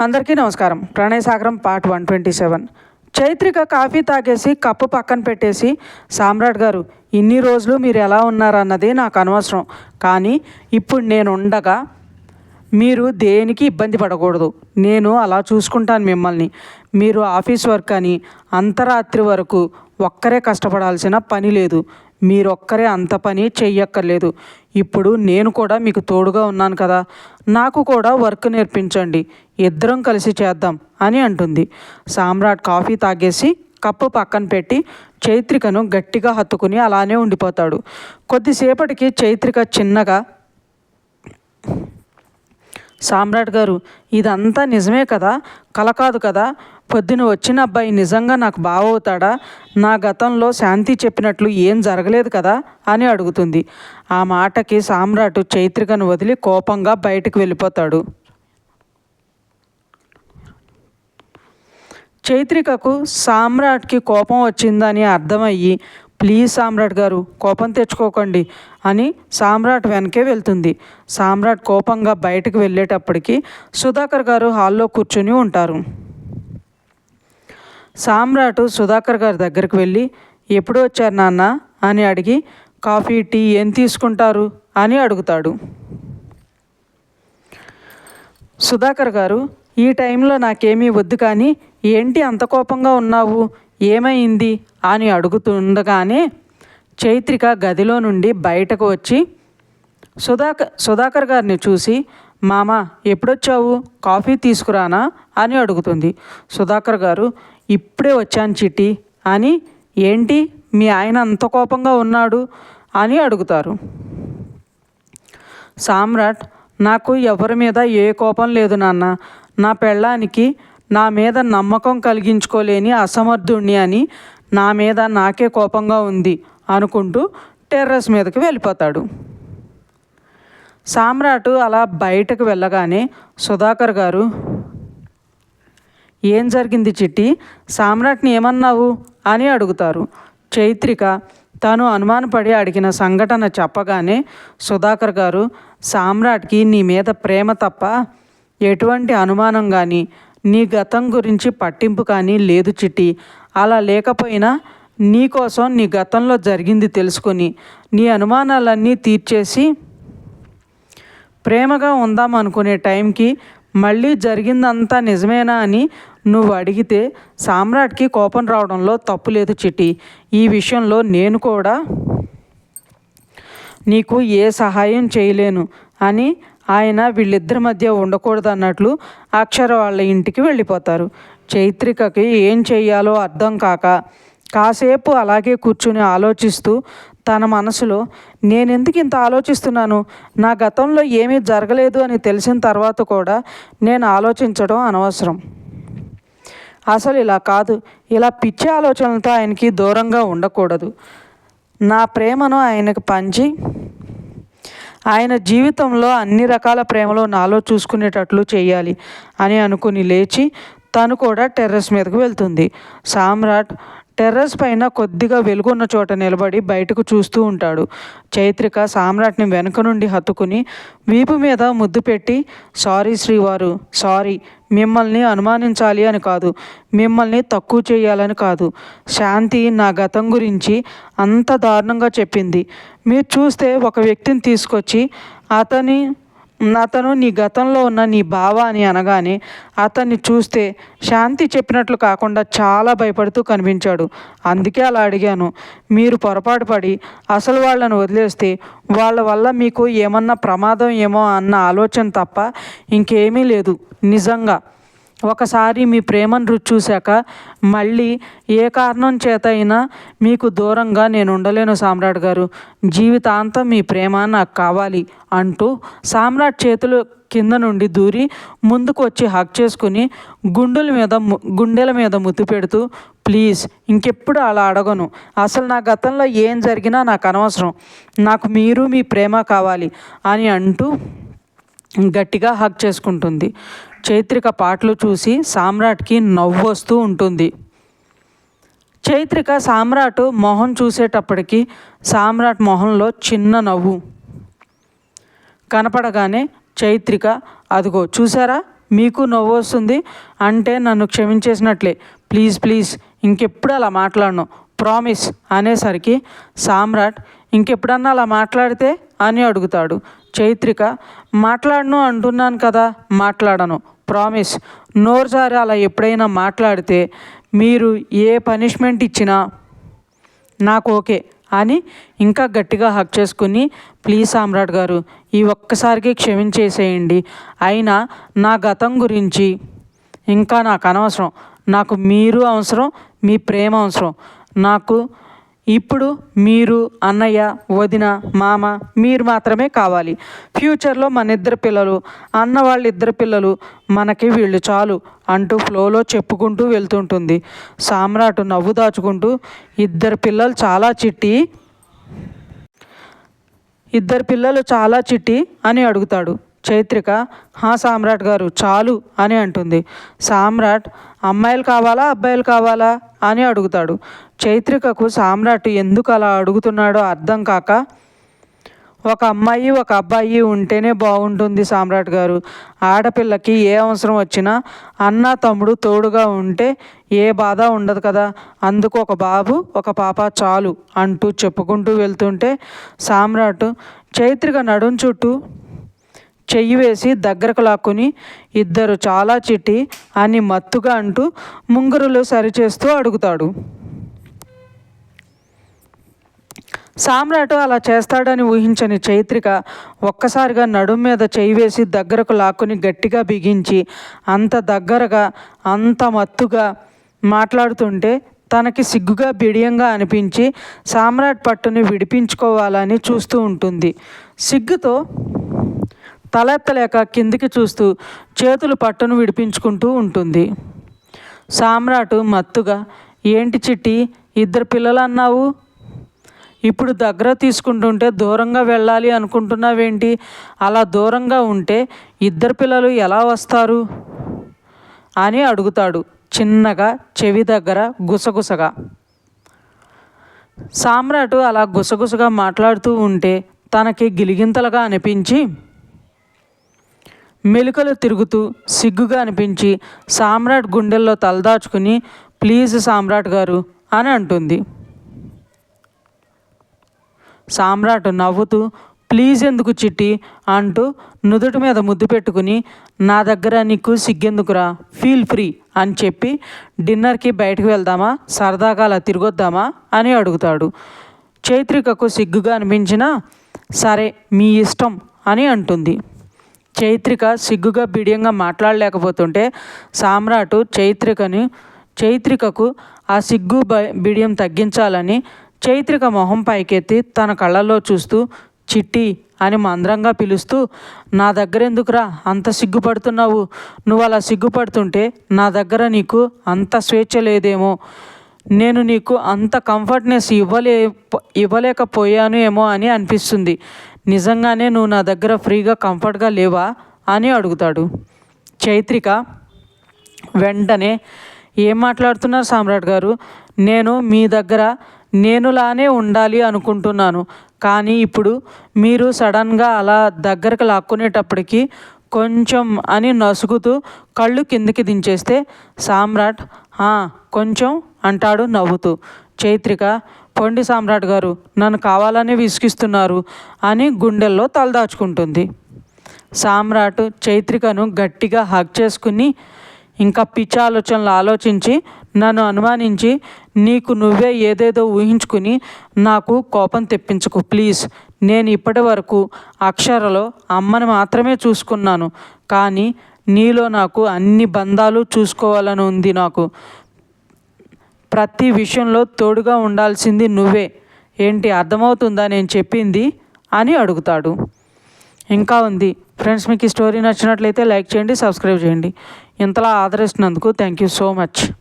అందరికీ నమస్కారం. Pranaya Sagaram part one twenty seven. Chaitrika coffee తాగేసి కప్పు పక్కన పెట్టేసి సామ్రాట్ గారు ఇన్ని రోజులు మీరు ఎలా ఉన్నారన్నది నాకు అనవసరం. కానీ ఇప్పుడు నేను ఉండగా మీరు దేనికి ఇబ్బంది పడకూడదు. నేను అలా చూసుకుంటాను మిమ్మల్ని. మీరు ఆఫీస్ వర్క్ అని అంతరాత్రి వరకు ఒక్కరే కష్టపడాల్సిన పని లేదు. మీరొక్కరే అంత పని చెయ్యక్కర్లేదు. ఇప్పుడు నేను కూడా మీకు తోడుగా ఉన్నాను కదా. నాకు కూడా వర్క్ నేర్పించండి. ఇద్దరం కలిసి చేద్దాం అని అంటుంది. సామ్రాట్ కాఫీ తాగేసి కప్పు పక్కన పెట్టి చైత్రికను గట్టిగా హత్తుకుని అలానే ఉండిపోతాడు. కొద్దిసేపటికి చైత్రిక చిన్నగా సామ్రాట్ గారు ఇదంతా నిజమే కదా? కల కాదు కదా? పొద్దున వచ్చిన అబ్బాయి నిజంగా నాకు బావవుతాడా? నా గతంలో శాంతి చెప్పినట్లు ఏం జరగలేదు కదా? అని అడుగుతుంది. ఆ మాటకి సామ్రాట్ చైత్రికను వదిలి కోపంగా బయటకు వెళ్ళిపోతాడు. చైత్రికకు సామ్రాట్కి కోపం వచ్చిందని అర్థమయ్యి ప్లీజ్ సామ్రాట్ గారు కోపం తెచ్చుకోకండి అని సామ్రాట్ వెనకే వెళ్తుంది. సామ్రాట్ కోపంగా బయటకు వెళ్ళేటప్పటికి సుధాకర్ గారు హాల్లో కూర్చుని ఉంటారు. సామ్రాట్ సుధాకర్ గారి దగ్గరికి వెళ్ళి ఎప్పుడు వచ్చారు నాన్న? అని అడిగి కాఫీ టీ ఏం తీసుకుంటారు? అని అడుగుతాడు. సుధాకర్ గారు ఈ టైంలో నాకేమీ వద్దు కానీ ఏంటి అంత కోపంగా ఉన్నావు? ఏమైంది అని అడుగుతుండగానే చైత్రిక గదిలో నుండి బయటకు వచ్చి సుధాకర్ సుధాకర్ గారిని చూసి మామ ఎప్పుడొచ్చావు? కాఫీ తీసుకురానా? అని అడుగుతుంది. సుధాకర్ గారు ఇప్పుడే వచ్చాను చిట్టి. అని ఏంటి? మీ ఆయన అంత కోపంగా ఉన్నాడు? అని అడుగుతారు. సామ్రాట్ నాకు ఎవరి మీద ఏ కోపం లేదు నాన్న. నా పెళ్ళానికి నా మీద నమ్మకం కలిగించుకోలేని అసమర్థుణ్ణి అని నా మీద నాకే కోపంగా ఉంది అనుకుంటూ టెర్రస్ మీదకి వెళ్ళిపోతాడు. సామ్రాట్ అలా బయటకు వెళ్ళగానే సుధాకర్ గారు ఏం జరిగింది చిట్టి? సామ్రాట్ని ఏమన్నావు? అని అడుగుతారు. చైత్రిక తాను అనుమానపడి అడిగిన సంఘటన చెప్పగానే సుధాకర్ గారు సామ్రాట్కి నీ మీద ప్రేమ తప్ప ఎటువంటి అనుమానం కానీ నీ గతం గురించి పట్టింపు కానీ లేదు చిట్టి. అలా లేకపోయినా నీ కోసం నీ గతంలో జరిగింది తెలుసుకొని నీ అనుమానాలన్నీ తీర్చేసి ప్రేమగా ఉందాం అనుకునే టైంకి మళ్ళీ జరిగిందంతా నిజమేనా అని నువ్వు అడిగితే సామ్రాట్కి కోపం రావడంలో తప్పు లేదు చిట్టి. ఈ విషయంలో నేను కూడా నీకు ఏ సహాయం చేయలేను అని ఆయన వీళ్ళిద్దరి మధ్య ఉండకూడదు అన్నట్లు అక్షర వాళ్ళ ఇంటికి వెళ్ళిపోతారు. చైత్రికకి ఏం చేయాలో అర్థం కాక కాసేపు అలాగే కూర్చుని ఆలోచిస్తూ తన మనసులో నేనెందుకు ఇంత ఆలోచిస్తున్నాను? నా గతంలో ఏమీ జరగలేదు అని తెలిసిన తర్వాత కూడా నేను ఆలోచించడం అనవసరం. అసలు ఇలా కాదు. ఇలా పిచ్చి ఆలోచనలతో ఆయనకి దూరంగా ఉండకూడదు. నా ప్రేమను ఆయనకు పంచి ఆయన జీవితంలో అన్ని రకాల ప్రేమలు నాలో చూసుకునేటట్లు చేయాలి అని అనుకుని లేచి తను కూడా టెర్రస్ మీదకు వెళ్తుంది. సామ్రాట్ టెర్రస్ పైన కొద్దిగా వెలుగున్న చోట నిలబడి బయటకు చూస్తూ ఉంటాడు. చైత్రిక సామ్రాట్ని వెనుక నుండి హత్తుకుని వీపు మీద ముద్దు పెట్టి సారీ శ్రీవారు సారీ మిమ్మల్ని అనుమానించాలి అని కాదు మిమ్మల్ని తక్కువ చేయాలని కాదు. శాంతి నా గతం గురించి అంత దారుణంగా చెప్పింది. మీరు చూస్తే ఒక వ్యక్తిని తీసుకొచ్చి అతని అతను నీ గతంలో ఉన్న నీ బావ అని అనగానే అతన్ని చూస్తే శాంతి చెప్పినట్లు కాకుండా చాలా భయపడుతూ కనిపించాడు. అందుకే అలా అడిగాను. మీరు పొరపాటు పడి అసలు వాళ్ళను వదిలేస్తే వాళ్ళ వల్ల మీకు ఏమన్నా ప్రమాదం ఏమో అన్న ఆలోచన తప్ప ఇంకేమీ లేదు. నిజంగా ఒకసారి మీ ప్రేమను రుచి చూశాక మళ్ళీ ఏ కారణం చేత అయినా మీకు దూరంగా నేను ఉండలేను సామ్రాట్ గారు. జీవితాంతం మీ ప్రేమ నాకు కావాలి అంటూ సామ్రాట్ చేతులు కింద నుండి దూరి ముందుకు వచ్చి హక్ చేసుకుని గుండెల మీద గుండెల మీద ముద్దు పెడుతూ ప్లీజ్ ఇంకెప్పుడు అలా అడగను. అసలు నా గతంలో ఏం జరిగినా నాకు అనవసరం. నాకు మీరు మీ ప్రేమ కావాలి అని అంటూ గట్టిగా హక్ చేసుకుంటుంది. చైత్రిక పాటలు చూసి సామ్రాట్కి నవ్వు వస్తూ ఉంటుంది. చైత్రిక సామ్రాట్ మొహం చూసేటప్పటికి సామ్రాట్ మొహంలో చిన్న నవ్వు. కనపడగానే చైత్రిక అదిగో చూసారా? మీకు నవ్వు వస్తుంది అంటే నన్ను క్షమించేసినట్లే. ప్లీజ్ ప్లీజ్ ఇంకెప్పుడు అలా మాట్లాడను. ప్రామిస్ అనేసరికి సామ్రాట్ ఇంకెప్పుడన్నా అలా మాట్లాడితే అని అడుగుతాడు. చైత్రిక మాట్లాడను అంటున్నాను కదా మాట్లాడను. ప్రామిస్ నోరుసారి అలా ఎప్పుడైనా మాట్లాడితే మీరు ఏ పనిష్మెంట్ ఇచ్చినా నాకు ఓకే అని ఇంకా గట్టిగా హక్ చేసుకుని ప్లీజ్ సామ్రాట్ గారు ఈ ఒక్కసారికి క్షమించేసేయండి. అయినా నా గతం గురించి ఇంకా నాకు అనవసరం. నాకు మీరు అవసరం మీ ప్రేమ అవసరం. నాకు ఇప్పుడు మీరు అన్నయ్య వదిన మామ మీరు మాత్రమే కావాలి. ఫ్యూచర్లో మన ఇద్దరు పిల్లలు అన్న వాళ్ళ ఇద్దరు పిల్లలు మనకి వీళ్ళు చాలు అంటూ ఫ్లోలో చెప్పుకుంటూ వెళ్తుంటుంది. సామ్రాట్ నవ్వు దాచుకుంటూ ఇద్దరు పిల్లలు చాలా చిట్టి ఇద్దరు పిల్లలు చాలా చిట్టి అని అడుగుతాడు. చైత్రిక హా సామ్రాట్ గారు చాలు అని అంటుంది. సామ్రాట్ అమ్మాయిలు కావాలా అబ్బాయిలు కావాలా? అని అడుగుతాడు. చైత్రికకు సామ్రాట్ ఎందుకు అలా అడుగుతున్నాడో అర్థం కాక ఒక అమ్మాయి ఒక అబ్బాయి ఉంటేనే బాగుంటుంది సామ్రాట్ గారు. ఆడపిల్లకి ఏ అవసరం వచ్చినా అన్న తమ్ముడు తోడుగా ఉంటే ఏ బాధ ఉండదు కదా. అందుకు ఒక బాబు ఒక పాప చాలు అంటూ చెప్పుకుంటూ వెళ్తుంటే సామ్రాట్ చైత్రిక నడుం చుట్టూ చెయ్యి వేసి దగ్గరకు లాక్కుని ఇద్దరు చాలా చిట్టి అని మత్తుగా అంటూ ముంగురులు సరిచేస్తూ అడుగుతాడు. సామ్రాట్ అలా చేస్తాడని ఊహించని చైత్రిక ఒక్కసారిగా నడుం మీద చేయి వేసి దగ్గరకు లాక్కుని గట్టిగా బిగించి అంత దగ్గరగా అంత మత్తుగా మాట్లాడుతుంటే తనకి సిగ్గుగా బిడియంగా అనిపించి సామ్రాట్ పట్టుని విడిపించుకోవాలని చూస్తూ ఉంటుంది. సిగ్గుతో తలెత్తలేక కిందికి చూస్తూ చేతులు పట్టును విడిపించుకుంటూ ఉంటుంది. సామ్రాటు మత్తుగా ఏంటి చిట్టి ఇద్దరు పిల్లలు అన్నావు ఇప్పుడు దగ్గర తీసుకుంటుంటే దూరంగా వెళ్ళాలి అనుకుంటున్నావేంటి? అలా దూరంగా ఉంటే ఇద్దరు పిల్లలు ఎలా వస్తారు? అని అడుగుతాడు చిన్నగా చెవి దగ్గర గుసగుసగా. సామ్రాటు అలా గుసగుసగా మాట్లాడుతూ ఉంటే తనకి గిలిగింతలుగా అనిపించి మెలికలు తిరుగుతూ సిగ్గుగా అనిపించి సామ్రాట్ గుండెల్లో తలదాచుకుని ప్లీజ్ సామ్రాట్ గారు అని అంటుంది. సామ్రాట్ నవ్వుతూ ప్లీజ్ ఎందుకు చిట్టి అంటూ నుదుటి మీద ముద్దు పెట్టుకుని నా దగ్గర నీకు సిగ్గెందుకురా ఫీల్ ఫ్రీ అని చెప్పి డిన్నర్కి బయటకు వెళ్దామా సరదాగా అలా తిరగొద్దామా అని అడుగుతాడు. చైత్రికకు సిగ్గుగా అనిపించినా సరే మీ ఇష్టం అని అంటుంది. చైత్రిక సిగ్గుగా బిడియంగా మాట్లాడలేకపోతుంటే సామ్రాటు చైత్రికని చైత్రికకు ఆ సిగ్గు బిడియం తగ్గించాలని చైత్రిక మొహం పైకెత్తి తన కళ్ళల్లో చూస్తూ చిట్టి అని మంద్రంగా పిలుస్తూ నా దగ్గర ఎందుకురా అంత సిగ్గుపడుతున్నావు? నువ్వు అలా సిగ్గుపడుతుంటే నా దగ్గర నీకు అంత స్వేచ్ఛ లేదేమో? నేను నీకు అంత కంఫర్ట్నెస్ ఇవ్వలే ఇవ్వలేకపోయాను ఏమో అని అనిపిస్తుంది. నిజంగానే నువ్వు నా దగ్గర ఫ్రీగా కంఫర్ట్గా లేవా? అని అడుగుతాడు. చైత్రిక వెంటనే ఏం మాట్లాడుతున్నారు సామ్రాట్ గారు? నేను మీ దగ్గర నేనులానే ఉండాలి అనుకుంటున్నాను. కానీ ఇప్పుడు మీరు సడన్గా అలా దగ్గరకు లాక్కునేటప్పటికి కొంచెం అని నసుగుతూ కళ్ళు కిందికి దించేస్తే సామ్రాట్ కొంచెం అంటాడు నవ్వుతూ. చైత్రిక పొండి సామ్రాట్ గారు నన్ను కావాలనే విసిగిస్తున్నారు అని గుండెల్లో తలదాచుకుంటుంది. సామ్రాట్ చైత్రికను గట్టిగా హక్ చేసుకుని ఇంకా పిచ్చి ఆలోచనలు ఆలోచించి నన్ను అనుమానించి నీకు నువ్వే ఏదేదో ఊహించుకుని నాకు కోపం తెప్పించకు ప్లీజ్. నేను ఇప్పటి వరకు అక్షరలో అమ్మని మాత్రమే చూసుకున్నాను కానీ నీలో నాకు అన్ని బంధాలు చూసుకోవాలని ఉంది నాకు. ప్రతి విషయంలో తోడుగా ఉండాల్సింది నువ్వే. ఏంటి అర్థమవుతుందా నేను చెప్పింది? అని అడుగుతాడు. ఇంకా ఉంది. ఫ్రెండ్స్ మీకు ఈ స్టోరీ నచ్చినట్లయితే లైక్ చేయండి సబ్స్క్రైబ్ చేయండి. ఇంతలా ఆదరిస్తున్నందుకు థ్యాంక్ యూ సో మచ్.